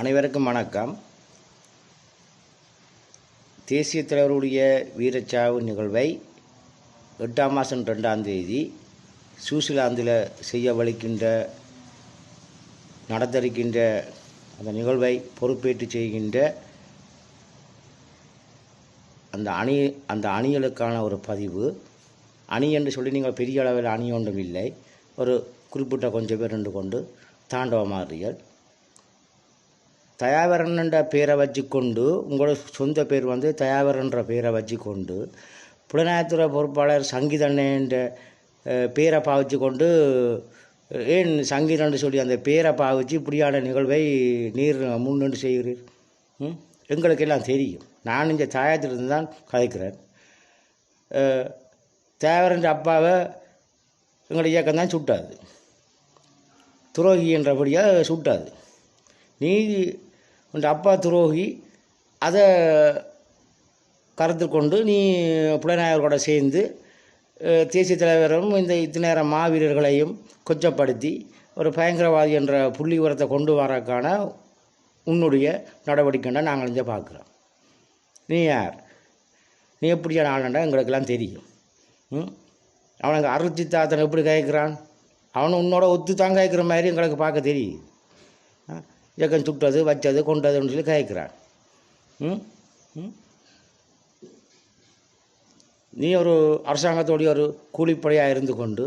அனைவருக்கும் வணக்கம். தேசிய தலைவருடைய வீரச்சாவு நிகழ்வை எட்டாம் மாதம் ரெண்டாம் தேதி சுவிட்சர்லாந்தில் செய்யவழிக்கின்ற நடந்திருக்கின்ற அந்த நிகழ்வை பொறுப்பேற்று செய்கின்ற அந்த அணி அந்த அணிகளுக்கான ஒரு பதிவு. அணி என்று சொல்லி நீங்கள் பெரிய அளவில் அணி ஒன்றும் இல்லை. ஒரு குறிப்பிட்ட கொஞ்சம் பேர் ரெண்டு கொண்டு தாண்டவமாறியல் தயாவரன் பேரை பேரை வச்சுக்கொண்டு உங்களோட சொந்த பேர் வந்து தயாவரன்ற பேரை வச்சுக்கொண்டு புலனாயத்துறை பொறுப்பாளர் சங்கீதண்ணன்ற பேரை பாவிச்சு கொண்டு ஏன் சங்கீதன்னு சொல்லி அந்த பேரை பாவிச்சு இப்படியான நிகழ்வை நீர் முன்னின்று செய்கிறீர்? எங்களுக்கெல்லாம் தெரியும். நான் இந்த தாயத்திலிருந்து தான் கதைக்கிறேன் தேவரன்ற அப்பாவை எங்களோட இயக்கம் தான் சுட்டாது. துரோகி என்றபடியாக சுட்டாது. நீ உன் அப்பா துரோகி அதை கருத்து கொண்டு நீ புலனாயவர்களோட சேர்ந்து தேசிய தலைவரும் இந்த இத்தனை மாவீரர்களையும் கொச்சப்படுத்தி ஒரு பயங்கரவாதி என்ற புள்ளி உரத்தை கொண்டு வரக்கான உன்னுடைய நடவடிக்கைன்னா நாங்கள் இங்கே பார்க்குறோம். நீ யார்? நீ எப்படியான ஆளுண்டா எங்களுக்கெல்லாம் தெரியும். ம்? அவனுக்கு அருத்தி தாத்தன் எப்படி கேட்குறான் அவன் உன்னோட ஒத்து தான் கேட்குற மாதிரி எங்களுக்கு பார்க்க தெரியுது ஆ, இயக்கம் சுட்டது வச்சது கொண்டதுன்னு சொல்லி கேட்குறான் ம்? நீ ஒரு அரசாங்கத்தோடைய ஒரு கூலிப்படையாக இருந்து கொண்டு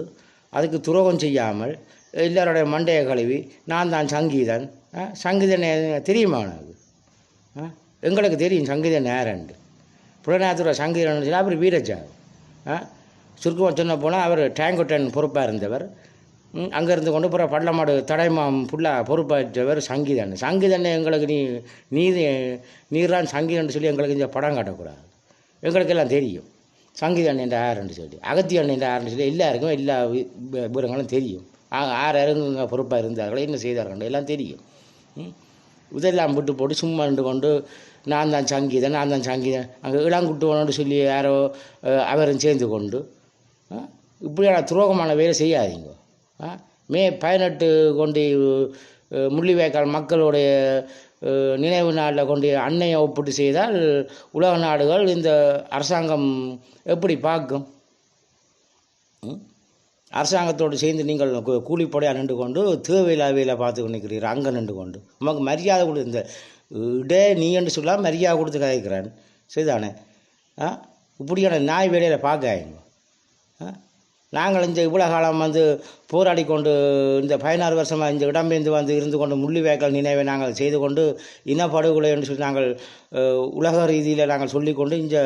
அதுக்கு துரோகம் செய்யாமல் எல்லாருடைய மண்டையை கழுவி நான் தான் சங்கீதன். ஆ, சங்கீதன் தெரியுமா உனக்கு ஆ, எங்களுக்கு தெரியும் சங்கீதன் நேரண்டு புலநாத்துறை சங்கீதன் அப்புறம் அவர் ஆ? சுருக்கமாக சொன்ன போனால் அவர் டேங்கோட்டன் பொறுப்பாக இருந்தவர். அங்கே இருந்து கொண்டு போகிற பள்ளமாடு தடைமாம் ஃபுல்லாக பொறுப்பாற்றவர் சங்கீதன். சங்கீதன் எங்களுக்கு நீ நீ நீர்தான் சங்கீதன் சொல்லி எங்களுக்கு இந்த படம் காட்டக்கூடாது. எங்களுக்கு எல்லாம் தெரியும். சங்கீதன் என்ற ஆறுன்னு சொல்லி அகத்தியன் என்ற ஆறுன்னு சொல்லி எல்லாருக்கும் எல்லா விவரங்களும் தெரியும். ஆ- ஆறு இறங்குங்க பொறுப்பாக இருந்தார்கள் என்ன செய்தார்கள் எல்லாம் தெரியும். ம். இதெல்லாம் விட்டு போட்டு சும்மா நின்று கொண்டு நான் தான் சங்கீதன் நான் தான் சங்கீதன் அங்கே இளங்குட்டுவனோடு சொல்லி யாரோ அவரும் சேர்ந்து கொண்டு இப்படியான துரோகமான வேலை செய்யாதீங்க. மே பதினெட்டு கொண்டு முள்ளிவாய்க்கால் மக்களுடைய நினைவு நாளில் கொண்டு அன்னையை ஒப்பிட்டு செய்தால் உலக நாடுகள் இந்த அரசாங்கம் எப்படி பார்க்கும்? ம்? அரசாங்கத்தோடு சேர்ந்து நீங்கள் கூலிப்படையாக நின்று கொண்டு தேவையில்லா வேலை பார்த்து நிற்கிறீர்கள் அங்கே நின்று கொண்டு. உமக்கு மரியாதை கொடு இந்த இடே நீ என்று சொல்லாமல் மரியாதை கொடுத்து கதைக்கிறான். சரிதானே? ஆ? இப்படியான நாய் வேலையில் பார்க்காங்க ஆ? நாங்கள் இந்த இவ்வளோ காலம் வந்து போராடி கொண்டு இந்த பதினாறு வருஷமாக இந்த இடம்பெயர்ந்து வந்து இருந்து கொண்டு முள்ளிவேக்கல் நினைவை நாங்கள் செய்து கொண்டு இனப்படுகொலை என்று சொல்லி நாங்கள் உலக ரீதியில் நாங்கள் சொல்லிக்கொண்டு இந்த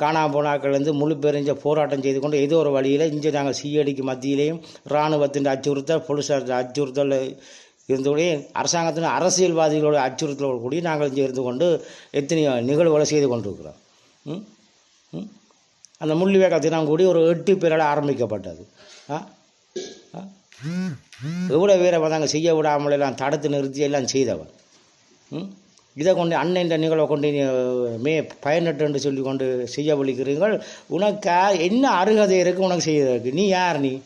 காணாம போனாக்கள்லேருந்து வந்து முழு பேர் இங்கே போராட்டம் செய்து கொண்டு ஏதோ ஒரு வழியில் இங்கே நாங்கள் சிஐடிக்கு மத்தியிலேயும் இராணுவத்தின் அச்சுறுத்தல் போலீஸார் அச்சுறுத்தல் இருந்தபடியே அரசாங்கத்தின் அரசியல்வாதிகளோட அச்சுறுத்தலோடு கூடி நாங்கள் இங்கே இருந்து கொண்டு எத்தனையோ நிகழ்வுகளை செய்து கொண்டிருக்கிறோம். ம்? ம்? அந்த முள்ளிவேக்க தினம் ஒரு எட்டு பேரால் ஆரம்பிக்கப்பட்டது. ஆ? ஆ? எவ்வளோ பேரை வந்தாங்க செய்ய விடாமல் எல்லாம் தடுத்து நிறுத்தி எல்லாம் செய்தவன் ம்? இதை கொண்டு அண்ணன் இந்த நிகழ்வை கொண்டு நீ, மே பதினெட்டுன்னு சொல்லி கொண்டு செய்ய விழிக்கிறீர்கள். உனக்கு என்ன அருகதை இருக்கு உனக்கு செய்யறதுக்கு? நீ யார் நீ?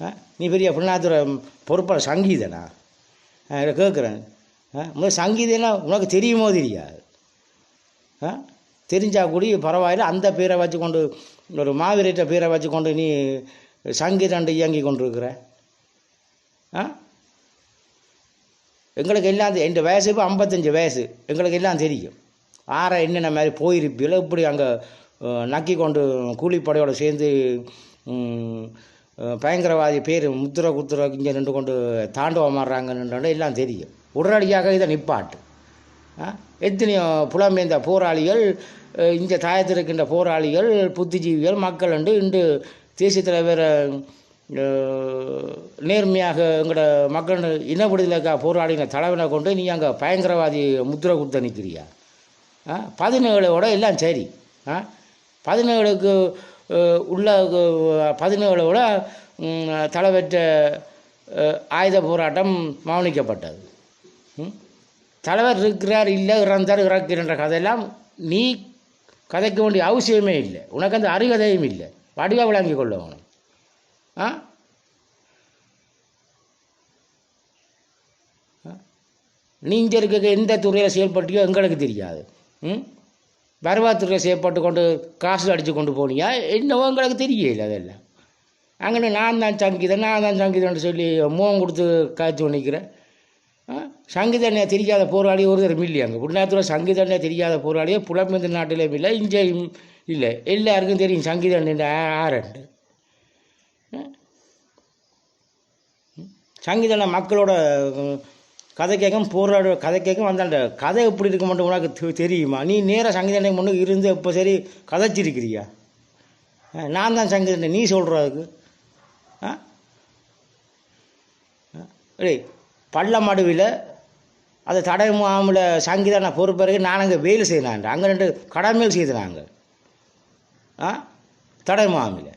ஆ? நீ பெரிய பிள்ளாத்துறை பொறுப்பாளர் சங்கீதனா? இதை கேட்குறேன். முதல் சங்கீதம்னா உனக்கு தெரியுமோ தெரியாது. தெரிஞ்சால் கூட பரவாயில்ல அந்த பேரை வச்சு கொண்டு ஒரு மாவீரட்ட பேரை வச்சு கொண்டு நீ சங்கீதண்டு இயங்கி கொண்டிருக்கிற. ஆ? எங்களுக்கு எல்லாம் தெ- என் வயசு இப்போ ஐம்பத்தஞ்சு வயசு எங்களுக்கு எல்லாம் தெரியும். ஆற என்னென்ன மாதிரி போயிருப்பீங்களோ இப்படி அங்கே நக்கி கொண்டு கூலிப்படையோடு சேர்ந்து பயங்கரவாதி பேர் முத்திர குத்துர இங்கே நின்று கொண்டு தாண்டவம் மாறுறாங்கன்னு எல்லாம் தெரியும். உடனடியாக இதை நிப்பாட்டு. எத்தனையோ புலம்பெயர்ந்த போராளிகள் இந்த தாயத்தில் இருக்கின்ற போராளிகள் புத்திஜீவிகள் மக்கள் என்று இன்று தேசிய தலைவர் நேர்மையாக எங்களோட மக்கள் இன விடுதலைக்காக போராடின தலைவனை கொண்டு நீ அங்கே பயங்கரவாதி முத்திரை கொடுத்து நிற்கிறியா ஆ? பதினேழோட எல்லாம் சரி. ஆ? பதினேழுக்கு உள்ள பதினேழோட தலைவற்ற ஆயுத போராட்டம் மௌனிக்கப்பட்டது. ம்? தலைவர் இருக்கிறார் இல்லை இறந்தார் இறக்கிறன்ற கதையெல்லாம் நீ கதைக்க வேண்டிய அவசியமே இல்லை. உனக்கு அந்த அறிகதையும் இல்லை. வடிவாக விளங்கி கொள்ளவனும் ஆ? ஆ? நீ இங்கே இருக்க எந்த துறையில் செயல்பட்டியோ எங்களுக்கு தெரியாது. ம்? வருவாத்துறையில் செயல்பட்டு கொண்டு காசு அடித்து கொண்டு போனியா? என்னவோ எங்களுக்கு தெரியல அதெல்லாம். அங்கே நான் தான் சங்கீதம் நான் தான் சங்கீதம்னு சொல்லி மோகம் கொடுத்து காய்ச்சி நிற்கிறேன். சங்கீதண்ணே தெரியாத போராளி ஒருத்தரும் இல்லை அங்கே. புண்ணாத்துல சங்கீதண்ணே தெரியாத போராளியே புலம்பெந்த நாட்டிலேயும் இல்லை இங்கேயும் இல்லை. எல்லாருக்கும் தெரியும் சங்கீதண்ண ஆரண்டு சங்கீதண்ண மக்களோட கதை கேட்கும் போராட கதை கேட்கும் அந்த கதை எப்படி இருக்க மட்டும் உனக்கு தெ- தெரியுமா? நீ நேராக சங்கீதண்ணை முன்னுக்கு இருந்து இப்போ சரி கதைச்சிருக்கிறியா? நான் தான் சங்கீதண்ணை நீ சொல்கிற அதுக்கு. ஆ? பள்ளம் அடுவில் அது தடை முகாமில் சங்கீதான நான் பொறுப்பிறகு நான் அங்கே வேலை செய்தாங்க அங்கே ரெண்டு கடமையில் செய்தாங்க ஆ? தடை முகாமில்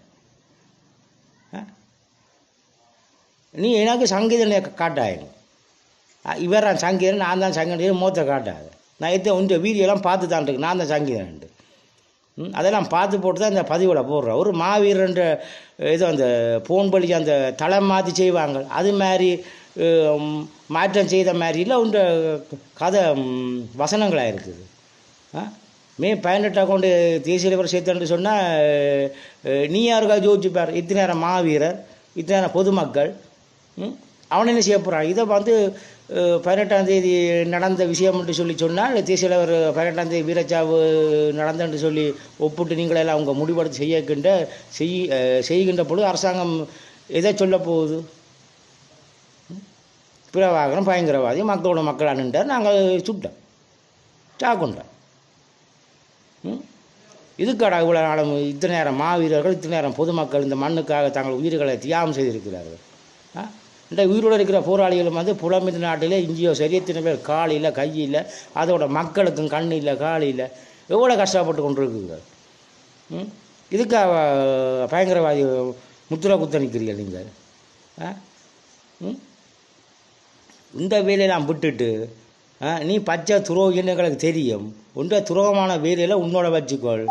நீ எனக்கு சங்கீதனை காட்டாயங்க இவர் தான் சங்கீதன் நான் தான் சங்கீதன் மூத்த காட்டாது. நான் எத்த உந்த வீடியோலாம் பார்த்து தான் இருக்கு. நான் தான் சங்கீதன் ம், அதெல்லாம் பார்த்து போட்டு தான் இந்த பதிவில் போடுறேன் ஒரு மாவீரன்ற ஏதோ அந்த போன் பலிக்கு அந்த தலை மாற்றி செய்வாங்க. அது மாதிரி மாற்றம் செய்த மாதிரியில் உண்ட கதை வசனங்களாக இருக்குது மே பதினெட்டாக கொண்டு தேசிய தலைவர் சேர்த்தன்னு சொன்னால் நீ யாருக்கா ஜோதிச்சுப்பார் இத்தனை நேரம் மாவீரர் இத்தனை நேரம் பொதுமக்கள் ம், அவன் என்ன செய்ய போகிறான் இதை வந்து பதினெட்டாம் தேதி நடந்த விஷயம் என்று சொல்லி சொன்னால் தேசிய தலைவர் பதினெட்டாம் தேதி வீரச்சாவு நடந்தன்னு சொல்லி ஒப்பிட்டு நீங்களெல்லாம் அவங்க முடிவெடுத்து செய்யக்கின்ற செய் செய்கின்ற பொழுது அரசாங்கம் எதை சொல்ல போகுது? பிரபாகரன் பயங்கரவாதி மக்களோட மக்கள் அணுண்டார் நாங்கள் சுட்டோம். சாக்குண்டோம் ம்? இதுக்காடா இவ்வளோ நாளும் இத்தனை நேரம் மாவீரர்கள் இத்தனை நேரம் பொதுமக்கள் இந்த மண்ணுக்காக தங்கள் உயிர்களை தியாகம் செய்திருக்கிறார்கள். ஆ? இந்த உயிரோடு இருக்கிற போராளிகளும் வந்து புலமிந்த நாட்டிலே இஞ்சியோ சரி பேர் கால் இல்லை கை இல்லை அதோட மக்களுக்கும் கண் இல்லை கால் இல்லை. எவ்வளோ கஷ்டப்பட்டு கொண்டிருக்குங்க ம்? இதுக்காக பயங்கரவாதி முத்துரை குத்த நிற்கிறீர்கள் நீங்கள். ஆ? ம்? இந்த வேலையெல்லாம் விட்டுட்டு நீ பச்சை துரோகின்னு எங்களுக்கு தெரியும். உன்ற துரோகமான வேலையில் உன்னோட வச்சுக்கொள்.